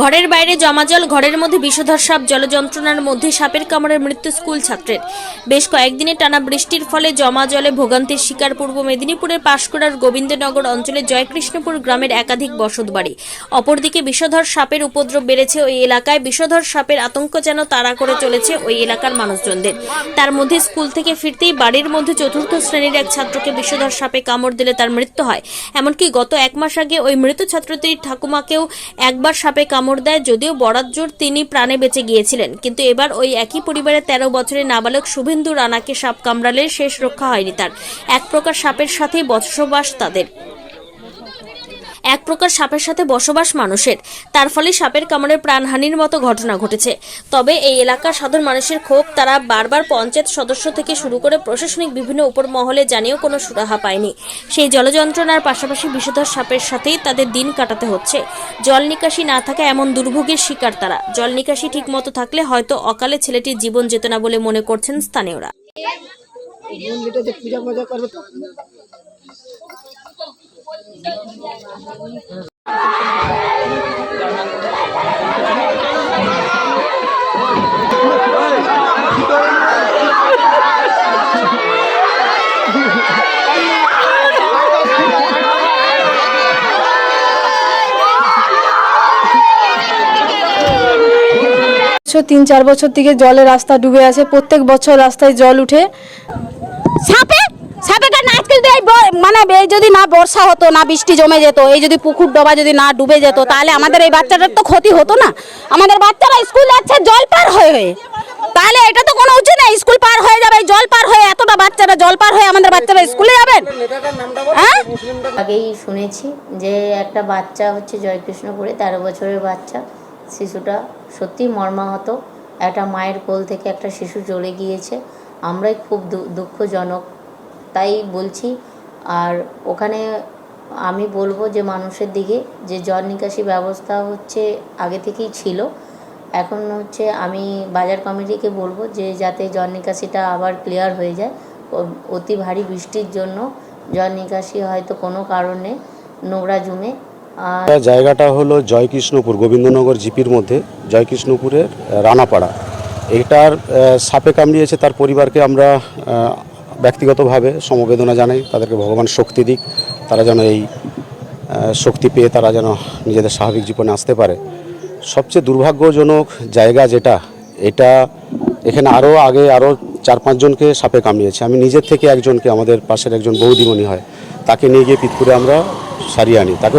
ঘরের বাইরে জমা জল ঘরের মধ্যে বিষধর সাপ, জলযন্ত্রণার মধ্যে সাপের কামড়ের মৃত্যু স্কুল ছাত্রের। বেশ কয়েকদিনে টানা বৃষ্টির ফলে জমা জলে ভোগান্তির শিকার পূর্ব মেদিনীপুরের পাশকুড়ার গোবিন্দনগর অঞ্চলে জয়কৃষ্ণপুর গ্রামের একাধিক বসতবাড়ি। অপরদিকে বিষধর সাপের উপদ্রব বেড়েছে ওই এলাকায়। বিষধর সাপের আতঙ্ক যেন তাড়া করে চলেছে ওই এলাকার মানুষজনদের। তার মধ্যে স্কুল থেকে ফিরতেই বাড়ির মধ্যে চতুর্থ শ্রেণির এক ছাত্রকে বিষধর সাপে কামড় দিলে তার মৃত্যু হয়। এমনকি গত এক মাস আগে ওই মৃত ছাত্রটির ঠাকুমাকেও একবার সাপে কামড় দেয়, যদিও বরাজ্জোর তিনি প্রাণে বেঁচে গিয়েছিলেন। কিন্তু এবার ওই একই পরিবারের তেরো বছরের নাবালক শুভেন্দু রানাকে সাপ কামড়ালে শেষ রক্ষা হয়নি তার। এক প্রকার সাপের সাথেই বসবাস তাদের। এক প্রকার সাপের সাথে বসবাস মানুষের। তার ফলে সাপের কামড়ে প্রাণহানির মতো ঘটনা ঘটেছে। তবে এই এলাকার সাধারণ মানুষের ক্ষোভ, তারা বারবার পঞ্চায়েত সদস্য থেকে শুরু করে প্রশাসনিক বিভিন্ন উপর মহলে জানিয়েও কোনো সুরাহা পায়নি। সেই জলযন্ত্রণার পাশাপাশি বিষধর সাপের সাথেই তাদের দিন কাটাতে হচ্ছে। জল নিকাশি না থাকা এমন দুর্ভোগের শিকার তারা। জল নিকাশি ঠিক মতো থাকলে হয়তো অকালে ছেলেটির জীবন যেত না বলে মনে করছেন স্থানীয়রা। তিন চার বছর থেকে জলের রাস্তা ডুবে আছে প্রত্যেক বছর রাস্তায় জল উঠে। সাপে কারণ আজকাল তো এই ব- মানে এই যদি না বর্ষা হতো, না বৃষ্টি জমে যেত, এই যদি পুকুর ডোবা যদি না ডুবে যেত, তাহলে আমাদের এই বাচ্চাটার তো ক্ষতি হতো না। আমাদের বাচ্চারা স্কুল যাচ্ছে, জল পার হয়ে হয়ে। তাহলে এটা তো কোনো উচিত না স্কুল পার হয়ে যাবে জল পার হয়ে এতটা বাচ্চারা জল পার হয়ে আমাদের বাচ্চারা স্কুলে যাবেন? হ্যাঁ? আগেই শুনেছি যে একটা বাচ্চা হচ্ছে জয়কৃষ্ণপুরে, তেরো বছরের বাচ্চা। শিশুটা সত্যি মর্মাহত। একটা মায়ের কোল থেকে একটা শিশু চলে গিয়েছে। আমরাই খুব দুঃখজনক তাই বলছি। আর ওখানে আমি বলব যে মানুষের দিকে, যে জল নিকাশি ব্যবস্থা হচ্ছে আগে থেকেই ছিল। এখন হচ্ছে আমি বাজার কমিটিকে বলব যে যাতে জল নিকাশিটা আবার ক্লিয়ার হয়ে যায়। অতি ভারী বৃষ্টির জন্য জল নিকাশি হয়তো কোনো কারণে নোংরা জমে। জায়গাটা হলো জয়কৃষ্ণপুর, গোবিন্দনগর জিপির মধ্যে, জয়কৃষ্ণপুরের রানাপাড়া। এটার সাপে কামড়িয়েছে তার পরিবারকে আমরা ব্যক্তিগতভাবে সমবেদনা জানাই, তাদেরকে ভগবান শক্তি দিক, তারা যেন এই শক্তি পেয়ে তারা যেন নিজেদের স্বাভাবিক জীবনে আসতে পারে। সবচেয়ে দুর্ভাগ্যজনক জায়গা যেটা, এটা এখানে আরও আগে আরও চার পাঁচজনকে সাপে কামিয়েছে আমি নিজের থেকে একজনকে, আমাদের পাশের একজন বৌদিমণি হয়, তাকে নিয়ে গিয়ে পিতপুরে আমরা সারিয়ে আনি। তাকে